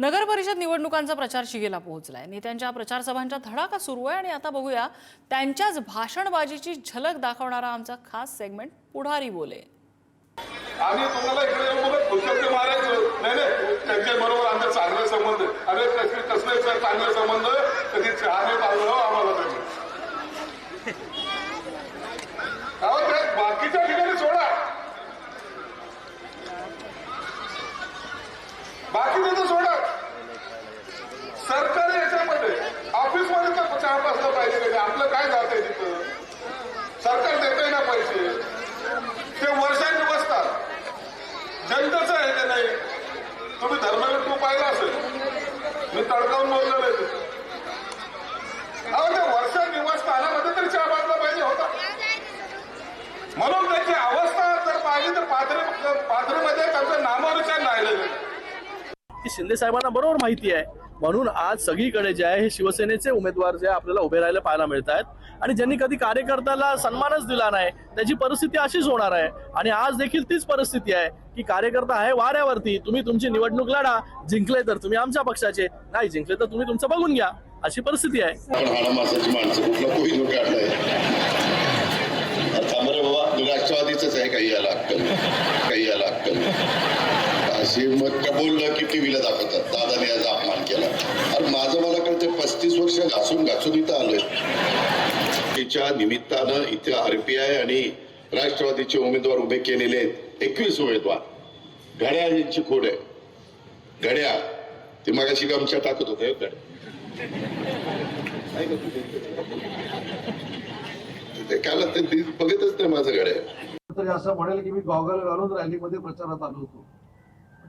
नगर परिषद निवडणुकांचा प्रचार शिगेला पोहोचलाय. नेत्यांच्या प्रचारसभांचा धडाका सुरू आहे आणि आता बघूया त्यांच्याच भाषणबाजीची झलक दाखवणारा आमचा खास सेगमेंट पुढारी बोले. आम्ही तुम्हाला इकडे येऊन मारायचं. नाही नाही त्यांच्या बरोबर आमचा चांगले संबंध अरे कसले कसले सर चांगले संबंध कधी चहाने नाही पाहिलं आम्हाला त्यांनी बाकीच्या ठिकाणी सोडा. बाकीचे तर सोडा सरकारी याच्यामध्ये काम असलं पाहिजे कधी आपलं काय जातंय तिथं? सरकार देतंय ना पैसे. ते वर्षांनी बसतात. जनतेचं आहे ते नाही? तुम्ही धर्मवीर तू पाहिला असेल. मी तडकावून बोललो नाही अहो ते वर्ष निवासस्थानामध्ये तरी चहा बाजला पाहिजे होता. म्हणून त्याची अवस्था जर पाहिली तर पाथरी पाथरीमध्ये त्यांचं नामोनिशान राहिलेलं शिंदे साहेबांना बरोबर माहिती आहे. म्हणून आज सगळीकडे जे आहे हे शिवसेनेचे उमेदवार जे आहे आपल्याला उभे राहायला पाहायला मिळत आहेत आणि ज्यांनी कधी कार्यकर्त्याला सन्मानच दिला नाही त्याची परिस्थिती अशीच होणार आहे. आणि आज देखील तीच परिस्थिती आहे की कार्यकर्ता आहे वाऱ्यावरती तुम्ही तुमची निवडणूक लढा जिंकले तर तुम्ही आमच्या पक्षाचे. नाही जिंकले तर तुम्ही तुमचं बघून घ्या अशी परिस्थिती आहे. राष्ट्रवादीच आहे काही याला अशी मग कबूल बोललं की टीव्हीला दाखवतात. दादाने याचा अपमान केला. अरे माझं मला कळतं पस्तीस वर्ष घासून घासून इथं आलोय. तिच्या निमित्तानं इथे आरपीआय आणि राष्ट्रवादीचे उमेदवार उभे केलेले आहेत एकवीस उमेदवार. घड्याळ यांची खोड आहे. घड्या ते मगाशी गमच्या टाकत होते ते काल ते बघतच नाही माझं घड्या असं म्हणेल की मी गॉगल घालून रॅलीमध्ये प्रचारात आलो होतो.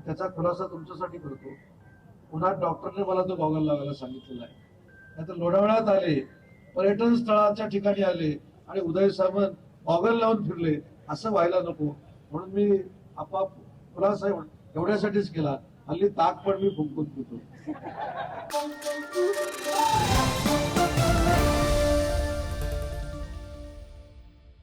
त्याचा खुलासा तुमच्यासाठी करतो. पुन्हा डॉक्टरने मला तो गॉगल लावायला सांगितलेला आहे. नाहीतर लोणावळ्यात आले पर्यटन स्थळाच्या ठिकाणी आले आणि उदय सामंत गॉगल लावून फिरले असं व्हायला नको. म्हणून मी आपाप खुलासा एवढ्यासाठीच केला. हल्ली ताक पण मी फुंकून पितो.